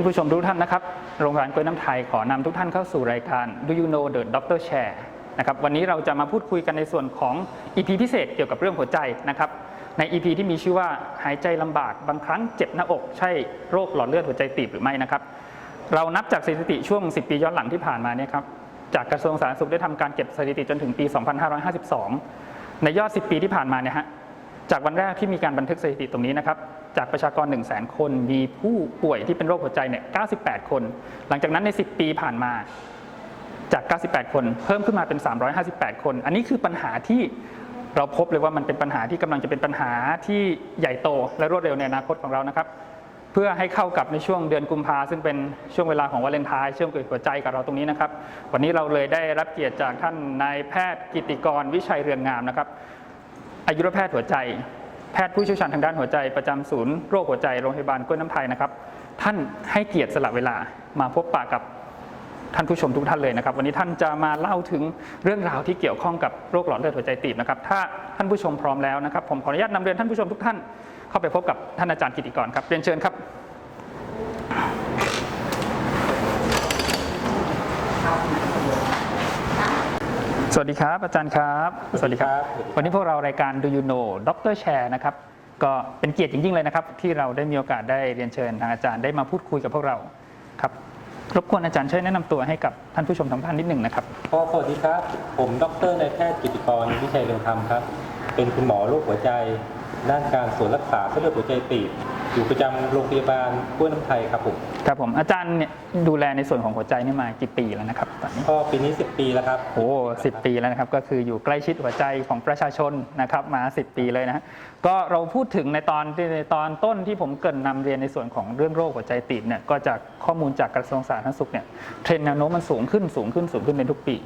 านผู้ชมทุกท่านนะครับ โรงพยาบาลกล้วยน้ำไทยขอนำทุกท่านเข้าสู่รายการ Do you know the doctor share นะครับ วันนี้เราจะมาพูดคุยกันในส่วนของ EP พิเศษเกี่ยวกับเรื่องหัวใจนะครับ ใน EP ที่มีชื่อว่าหายใจลำบากบางครั้งเจ็บหน้าอก ใช่โรคหลอดเลือดหัวใจตีบหรือไม่นะครับ เรานับจากสถิติช่วง 10 ปีย้อนหลังที่ผ่านมาเนี่ยครับ จากกระทรวงสาธารณสุขได้ทำการเก็บสถิติจนถึงปี 2552 ในยอด 10 ปีที่ผ่านมาเนี่ยฮะ จากวันแรกที่มีการบันทึกสถิติตรงนี้นะครับ จากประชากร 1 0 0 0 0แคน มีผู้ป่วยที่เป็นโรคหัวใจเนี่ย 98 คน หลังจากนั้นใน 10 ปีผ่านมาจาก 98 คน เพิ่มขึ้นมาเป็น 358 คน อันนี้คือปัญหาที่เราพบเลยว่ามันเป็นปัญหาที่กำลังจะเป็นปัญหาที่ใหญ่โตและรวดเร็วในอนาคตของเรานะครับ เพื่อให้เข้ากับในช่วงเดือนกุมภาซึ่งเป็นช่วงเวลาของวาเลนไทน์ช่วงเกิดหัวใจกับเราตรงนี้นะครับ วันนี้เราเลยได้รับเกียรติจากท่านนายแพทย์กิติกรวิชัยเรืองงามนะครับอายุรแพทย์หัวใจ แพทย์ผู้เชี่ยวชาญทางด้านหัวใจประจำศูนย์โรคหัวใจโรงพยาบาลกล้วยน้ำไทยนะครับ ท่านให้เกียรติสละเวลามาพบปะกับท่านผู้ชมทุกท่านเลยนะครับ วันนี้ท่านจะมาเล่าถึงเรื่องราวที่เกี่ยวข้องกับโรคหลอดเลือดหัวใจตีบนะครับ ถ้าท่านผู้ชมพร้อมแล้วนะครับ ผมขออนุญาตนำเรียนท่านผู้ชมทุกท่านเข้าไปพบกับท่านอาจารย์กิติกรครับเรียนเชิญครับ ส วัสดีครับ อาจารย์ครับ สวัสดีครับ วันนี้พวกเรารายการ Do You Know Doctor Share นะครับ ก็เป็นเกียรติจริงๆเลยนะครับ ที่เราได้มีโอกาสได้เรียนเชิญทางอาจารย์ได้มาพูดคุยกับพวกเราครับรบกวนอาจารย์ช่วยแนะนำตัวให้กับท่านผู้ชมทางบ้านนิดหนึ่งนะครับก็สวัสดีครับ ผมดรนายแพทย์กิติกรวิชัยเรืองธรรมครับ เป็นคุณหมอโรคหัวใจ ด้านการตรวจรักษาเส้นเลือดหัวใจตีบ อยู่ประจำโรงพยาบาลกล้วยน้ำไทยครับผมครับผมอาจารย์เนี่ยดูแลในส่วนของหัวใจนี่มากี่ปีแล้วนะครับตอนนี้ก็ปีนี้ 10 ปีแล้วครับ โอ้สิปีแล้วนะครับก็คืออยู่ใกล้ชิดหัวใจของประชาชนนะครับมา 10 ปีเลยนะฮะก็เราพูดถึงในตอนที่ในตอนต้นที่ผมเกรินนำเรียนในส่วนของเรื่องโรคหัวใจตีบเนี่ยก็จากข้อมูลจากกระทรวงสาธารณสุขเนี่ยเทรนด์แนวโน้มมันสูงขึ้นสูงขึ้นสูงขึ้นในทุกปี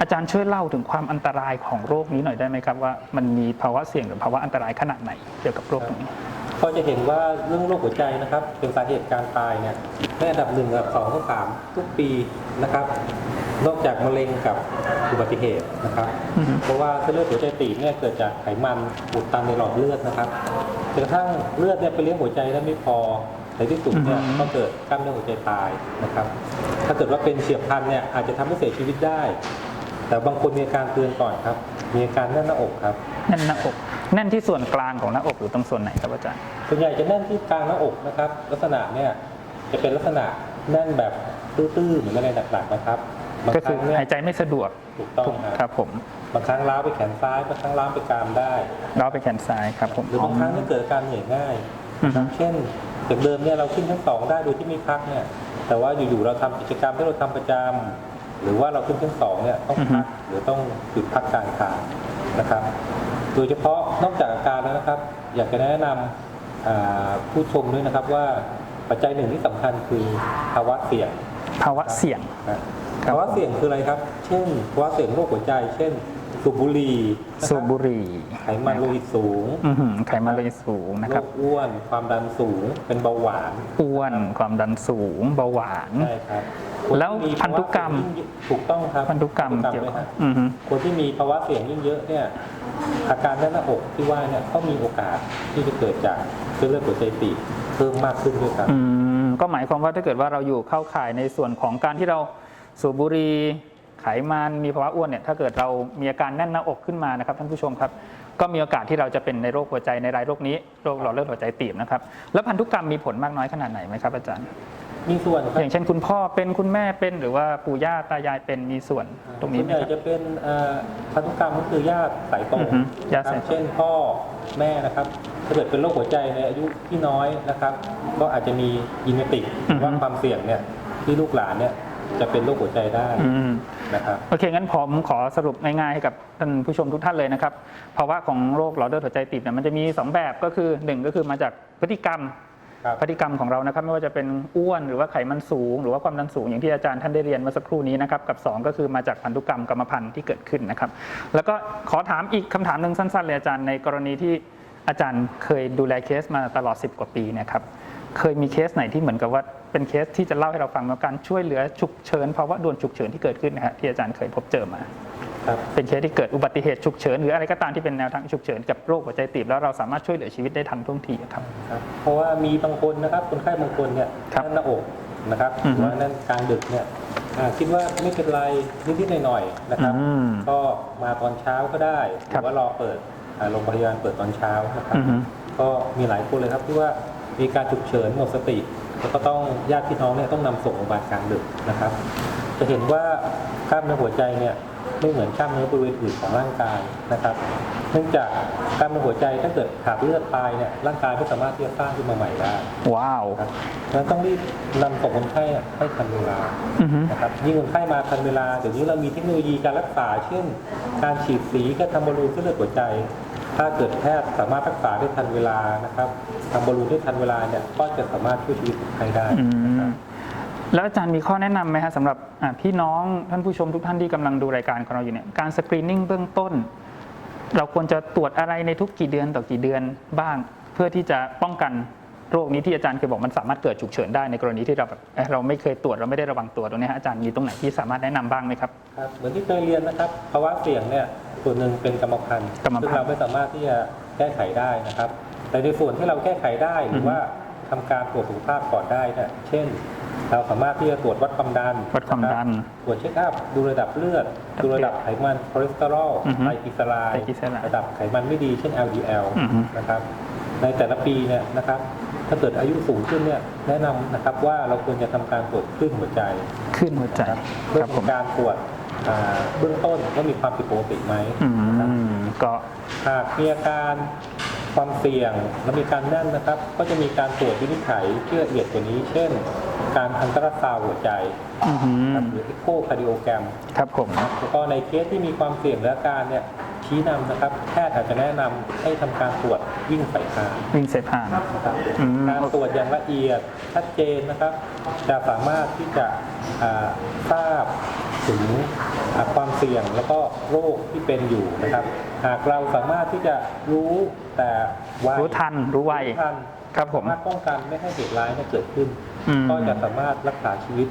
อาจารย์ช่วยเล่าถึงความอันตรายของโรคนี้หน่อยได้ไหมครับว่ามันมีภาวะเสี่ยงหรือภาวะอันตรายขนาดไหนเกี่ยวกับโรคตรงนี้ ก็จะเห็นว่าเรื่องโรคหัวใจนะครับ เป็นสาเหตุการตายเนี่ยในอันดับหนึ่งอันดับสองอันดับสามทุกปีนะครับ นอกจากมะเร็งกับอุบัติเหตุนะครับอือฮึเพราะว่าเส้นเลือดหัวใจตีบเนี่ยเกิดจากไขมันอุดตันในหลอดเลือดนะครับจนกระทั่งเลือดเนี่ยไปเลี้ยงหัวใจได้ไม่พอในที่สุดเนี่ยก็เกิดกล้ามเนื้อหัวใจตายนะครับ ถ้าเกิดว่าเป็นเฉียบพลันเนี่ยอาจจะทำให้เสียชีวิตได้ แต่บางคนมีอาการเตือนก่อนครับ มีอาการแน่นหน้าอกครับแน่นหน้าอก แน่นที่ส่วนกลางของหน้าอกหรือตรงส่วนไหนครับอาจารย์ ส่วนใหญ่จะแน่นที่กลางหน้าอกนะครับ ลักษณะเนี่ยจะเป็นลักษณะแน่นแบบตื้อๆเหมือนอะไรหนักๆนะครับบางก็คคืรั้องเนี่ยหายใจไม่สะดวกถูกต้องครับครับผมบางครั้งล้าวไปแขนซ้ายบางครั้งล้าวไปกรามได้เราไปแขนซ้ายครับผมหรือบางครั้งเนี่ยเกิดอาการเหนื่อยง่าย อือฮึ เช่นจากเดิมเนี่ยเราขึ้นชั้นสองได้โดยที่ไม่พักเนี่ยแต่ว่าอยู่ๆเราทำกิจกรรมที่เราทำประจำหรือว่าเราขึ้นชั้นสองเนี่ยต้องพักหรือต้องหยุดพักกลารทางนะครับ โดยเฉพาะนอกจากอาการแล้วนะครับ อยากจะแนะนำอ่าผู้ชมด้วยนะครับว่าปัจจัยหนึ่งที่สำคัญคือภาวะเสี่ยง ภาวะเสี่ยงนะครับภาวะเสี่ยงคืออะไรครับ เช่นภาวะเสี่ยงโรคหัวใจ เช่น สูบบุหรี่นะครับสูบบุหรี่ไขมันโลหิตสูงอื้อหือไขมันโลหิตสูงนะโรครับคอ้วนความดันสูงเป็นเบาหวานอ้วนความดันสูงเบาหวาน ใช่ครับแล้วคนที่มีพันธุกรรม ภาวะเสี่ยงยิ่งถูกต้องครับพันธุกรรมพันเกี่ยวด้วยข้องฮะอือฮึคนที่มีภาวะเสี่ยงยิ่งเยอะเนี่ยอาการแน่นหน้าอกที่ว่าเนี่ยก็มีโอกาสที่จะเกิดจากเส้นเลือดหัวใจตีบเพิ่มมากขึ้นด้วยครับ อืมก็หมายความว่าถ้าเกิดว่าเราอยู่เข้าข่ายในส่วนของการที่เราสูบบุหรี่ ไขมันมีภาวะอ้วนเนี่ยถ้าเกิดเรามีอาการแน่นหน้าอกขึ้นมานะครับท่านผู้ชมครับก็มีโอกาสที่เราจะเป็นในโรคหัวใจในรายโรคนี้โรคหลอดเลือดหัวใจตีบนะครับแล้วพันธุกรรมมีผลมากน้อยขนาดไหนไหมครับอาจารย์ มีส่วนครับอย่างเช่นคุณพ่อเป็นคุณแม่เป็นหรือว่าปู่ย่าตายายเป็นมีส่วนตรงนี้ส่วนไหมใหญ่ครับ จะเป็นเอ่อพันธุกรรมก็คือญาติสายตรงอือฮึญาตินะคสารัยบตรง เช่นพ่อแม่นะครับถ้าเกิดเป็นโรคหัวใจในอายุที่น้อยนะครับ ก็อาจจะมียีเนติกหรือว่าความเสี่ยงเนี่ยที่ลูกหลานเนี่ยจะเป็นโรคหัวใจได้ อืม นะครับโอเค งั้นผมขอสรุปง่ายๆให้กับท่านผู้ชมทุกท่านเลยนะครับภาวะของโรคหลอดเลือดหัวใจตีบเนี่ยมันจะมี 2 แบบก็คือ 1 ก็คือมาจากพฤติกรรมครับพฤติกรรมของเรานะครับไม่ว่าจะเป็นอ้วนหรือว่าไขมันสูง หรือว่าความดันสูงอย่างที่อาจารย์ท่านได้เรียนเมื่อสักครู่นี้นะครับกับ 2 ก็คือมาจากพันธุกรรมกรรมพันธุ์ที่เกิดขึ้นนะครับ แล้วก็ขอถามอีกคำถามหนึ่งสั้นๆเลยอาจารย์ในกรณีที่อาจารย์เคยดูแลเคสมาตลอด 10 กว่าปีเนะครับเคยมีเคสไหนที่เหมือนกับว่า เป็นเคสที่จะเล่าให้เราฟังว่าการช่วยเหลือฉุกเฉินภาวะด่วนฉุกเฉินที่เกิดขึ้นนะฮะที่อาจารย์เคยพบเจอมาครับเป็นเคสที่เกิดอุบัติเหตุฉุกเฉินหรืออะไรก็ตามที่เป็นแนวทางฉุกเฉินกับโรคหัวใจตีบแล้วเราสามารถช่วยเหลือชีวิตได้ทันท่วงทีครับครับเพราะว่ามีบางคนนะครับคนไข้บางคนเนี่ยครับแน่นหน้าอกนะครับหอือรือฮึว่านั่นกลางดึกเนี่ยอ่าคิดว่าไม่เป็นไรนิดๆหน่อยๆนะครับอืมก็มาตอนเช้าก็ได้หครัรืบอว่ารอเปิดอ่าโรงพยาบาลเปิดตอนเช้านะครับอือฮึก็มีหลายคนเลยครับที่ว่ามีการฉุกเฉินหมดสติ แล้วก็ต้องญาติพี่น้องเนี่ยต้องนำส่งโรงพยาบาลกลางดึกนะครับ จะเห็นว่ากล้ามเนื้อหัวใจเนี่ยไม่เหมือนกล้ามเนื้อบริเวณอื่นของร่างกายนะครับ เนื่องจากกล้ามเนื้อหัวใจถ้าเกิดขาดเลือดตายเนี่ยร่างกายไม่สามารถที่จะสร้างขึ้นมาใหม่ได้ว้าวครับฉะนั้นต้องรีบนำส่งคนไข้อะให้ทันเวลาอือฮึนะครับยิ่งคนไข้มาทันเวลาเดี๋ยวนี้เรามีเทคโนโลยีการรักษา เช่น การฉีดสีการทำบอลลูนเส้นเลือดหัวใจ ถ้าเกิดแพทย์สามารถรักษาได้ทันเวลานะครับทำบอลลูนได้ทันเวลาเนี่ยก็จะสามารถช่วยชีวิตคนไข้ได้อืนะคมรับแล้วอาจารย์มีข้อแนะนำไหมฮะสำหรับอ่าพี่น้องท่านผู้ชมทุกท่านที่กำลังดูรายการของเราอยู่เนี่ยการสกรีนนิ่งเบื้องต้น เราควรจะตรวจอะไรในทุกกี่เดือนต่อกี่เดือนบ้าง เพื่อที่จะป้องกันโรคนี้ที่อาจารย์เคยบอกมันสามารถเกิดฉุกเฉินได้ในกรณีที่เราแบบเอ๊ะเราไม่เคยตรวจเราไม่ได้ระวังตัวตรงเนี้ยฮะอาจารย์มีตรงไหนที่สามารถแนะนำบ้างไหมครับครับเหมือนที่เคยเรียนนะครับภาวะเสี่ยงเนี่ย ส่วนหนึ่งเป็นกรรมพันธุ์กรรมพันธุ์ ซึ่งเราไม่สามารถที่จะแก้ไขได้นะครับ แต่ในส่วนที่เราแก้ไขได้หรือว่าทำการตรวจสุขภาพก่อนได้เนี่ยเช่น เราสามารถที่จะตรวจวัดความดันวัดความดันนะครับตรวจเช็คอัพดูระดับเลือดครับดูระดับไขมันคอเลสเตอรอลอือฮึไตรกลีเซอไรด์ไตรกลีเซอไรด์ระดับไขมันไม่ดีเช่น LDL อือฮึ นะครับ ในแต่ละปีเนี่ยนะครับ ถ้าเกิดอายุสูงขึ้นเนี่ยแนะนำนะครับว่าเราควรจะทำการตรวจคลื่นหัวใจ ขึ้นหัวใจเพื่อครับผเป็นมการตรวจ อ่าเบื้องต้นว่ามีความผิดปกติไหมอืนะครับมก็หากมีอาการความเสี่ยงและมีการแน่นนะครับ ก็จะมีการตรวจวินิจฉัยที่ละเอียดกว่านี้ เช่น การอันตราซาวด์หัวใจอือหือครับหรือ e โคคาร์ดิโอแกรม ครับผม แล้วก็ในเคสที่มีความเสี่ยงและอาการเนี่ยชี้นำนะครับ แพทย์อาจจะแนะนำให้ทำการตรวจวิ่งสายพานวิ่งเสพาน นะครับอืม การตรวจอย่างละเอียดชัดเจนนะครับ จะสามารถที่จะอ่าทราบ ถึงอ่าความเสี่ยงแล้วก็โรคที่เป็นอยู่นะครับ หากเราสามารถที่จะรู้แต่ไวรู้ทันรู้ไวรู้ทันครับผมสามารถป้องกันไม่ให้เหตุร้ายเนี่ยเกิดขึ้นอืมก็จะสามารถรักษาชีวิต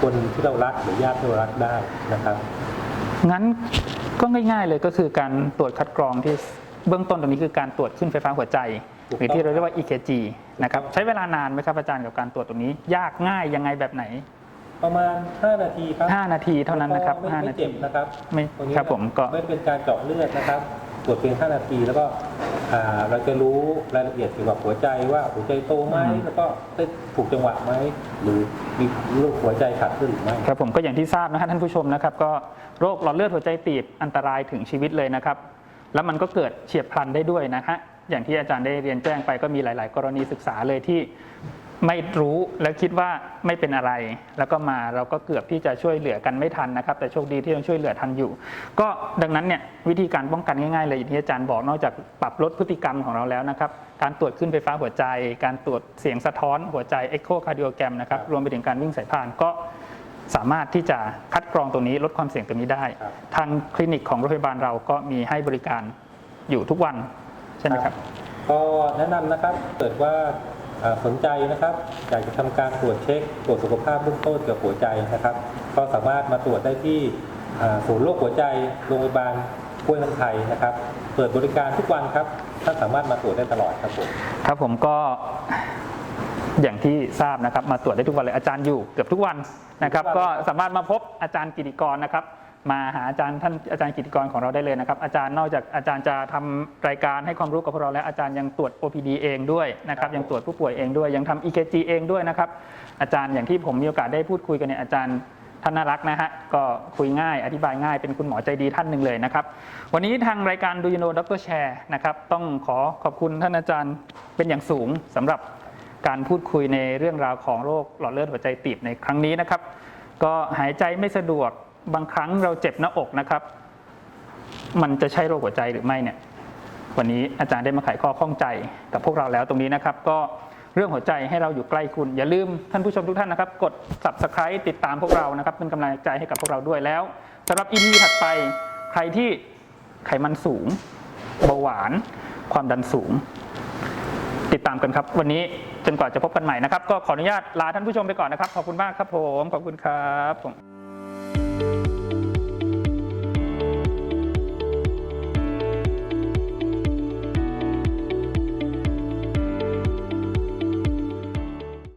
คนที่เรารักหรือญาติที่เรารักได้นะครับงั้นก็ง่าย ๆเลยก็คือการตรวจคัดกรองที่เบื้องต้นตรงนี้คือการตรวจขึ้นไฟฟ้าหัวใจถูกต้องหรือที่เราเรียกว่า EKG นะครับใช้เวลานานไหมครับอาจารย์กับการตรวจตรงนี้ ยากง่ายยังไงแบบไหน ประมาณ 5 นาทีครับ5 นาทีเท่านั้นนะครับแล้วก็ไม่5ไม่นาทีเจ็บนะครับไม่ตรงนี้ครับผมก็ ไม่ได้เป็นการเจาะเลือดนะครับตรวจเพียง 5 นาทีแล้วก็อ่าเราจะรู้รายละเอียดเกี่ยวกับหัวใจว่าหัวใจโตไหมอืม แล้วก็ได้ถูกจังหวะไหมหรือมีลูกหัวใจขาดขึ้นหรือไม่ ครับผมก็อย่างที่ทราบนะฮะท่านผู้ชมนะครับก็โรคหลอดเลือดหัวใจตีบอันตรายถึงชีวิตเลยนะครับ แล้วมันก็เกิดเฉียบพลันได้ด้วยนะฮะอย่างที่อาจารย์ได้เรียนแจ้งไปก็มีหลาย ๆ กรณีศึกษาเลยที่ ไม่รู้และคิดว่าไม่เป็นอะไร แล้วก็มาเราก็เกือบที่จะช่วยเหลือกันไม่ทันนะครับ แต่โชคดีที่ยังช่วยเหลือทันอยู่ ก็ดังนั้นเนี่ยวิธีการป้องกันง่ายๆเลยที่อาจารย์บอกนอกจากปรับลดพฤติกรรมของเราแล้วนะครับ การตรวจขึ้นไฟฟ้าหัวใจ การตรวจเสียงสะท้อนหัวใจเอ็กโคคาร์ดิโอแกรมนะครับรวมไปถึงการวิ่งสายพานก็สามารถที่จะคัดกรองตรงนี้ลดความเสี่ยงตรงนี้ได้ ทางคลินิกของโรงพยาบาลเราก็มีให้บริการอยู่ทุกวันใช่ไหมครับก็แนะนำนะครับเกิดว่า สนใจนะครับอยากจะทำการตรวจเช็คตรวจสุขภาพเบื้องต้นเกี่ยวกับหัวใจนะครับ ก็สามารถมาตรวจได้ที่อ่าศูนย์โรคหัวใจโรงพยาบาลกล้วยน้ำไทยนะครับ เปิดบริการทุกวันครับท่านสามารถมาตรวจได้ตลอดครับผมครับผมก็อย่างที่ทราบนะครับมาตรวจได้ทุกวันเลยอาจารย์อยู่เกือบทุกวันนะครับทุกวันก็สามารถมาพบอาจารย์กิติกรนะครับ มาหาอาจารย์ท่านอาจารย์กิติกรของเราได้เลยนะครับ อาจารย์นอกจากอาจารย์จะทำรายการให้ความรู้กับพวกเราแล้วอาจารย์ยังตรวจ OPD เองด้วยนะครับ ยังตรวจผู้ป่วยเองด้วย ยังทำ EKG เองด้วยนะครับ อาจารย์อย่างที่ผมมีโอกาสได้พูดคุยกันเนี่ยอาจารย์ท่านน่ารักนะฮะ ก็คุยง่าย อธิบายง่าย เป็นคุณหมอใจดีท่านหนึ่งเลยนะครับ วันนี้ทางรายการดูยโนดรแชร์นะครับ ต้องขอขอบคุณท่านอาจารย์เป็นอย่างสูงสำหรับการพูดคุยในเรื่องราวของโรคหลอดเลือดหัวใจตีบในครั้งนี้นะครับ ก็หายใจไม่สะดวก บางครั้งเราเจ็บหน้าอกนะครับ มันจะใช่โรคหัวใจหรือไม่เนี่ยวันนี้อาจารย์ได้มาไขข้อข้องใจกับพวกเราแล้วตรงนี้นะครับ ก็เรื่องหัวใจให้เราอยู่ใกล้คุณ อย่าลืมท่านผู้ชมทุกท่านนะครับ กด subscribe ติดตามพวกเรานะครับ เป็นกำลังใจให้กับพวกเราด้วยแล้วสำหรับ EP ถัดไปใครที่ไขมันสูงเบาหวาน ความดันสูง ติดตามกันครับ วันนี้จนกว่าจะพบกันใหม่นะครับ ก็ขออนุญาตลาท่านผู้ชมไปก่อนนะครับ ขอบคุณมากครับผม ขอบคุณครับผม you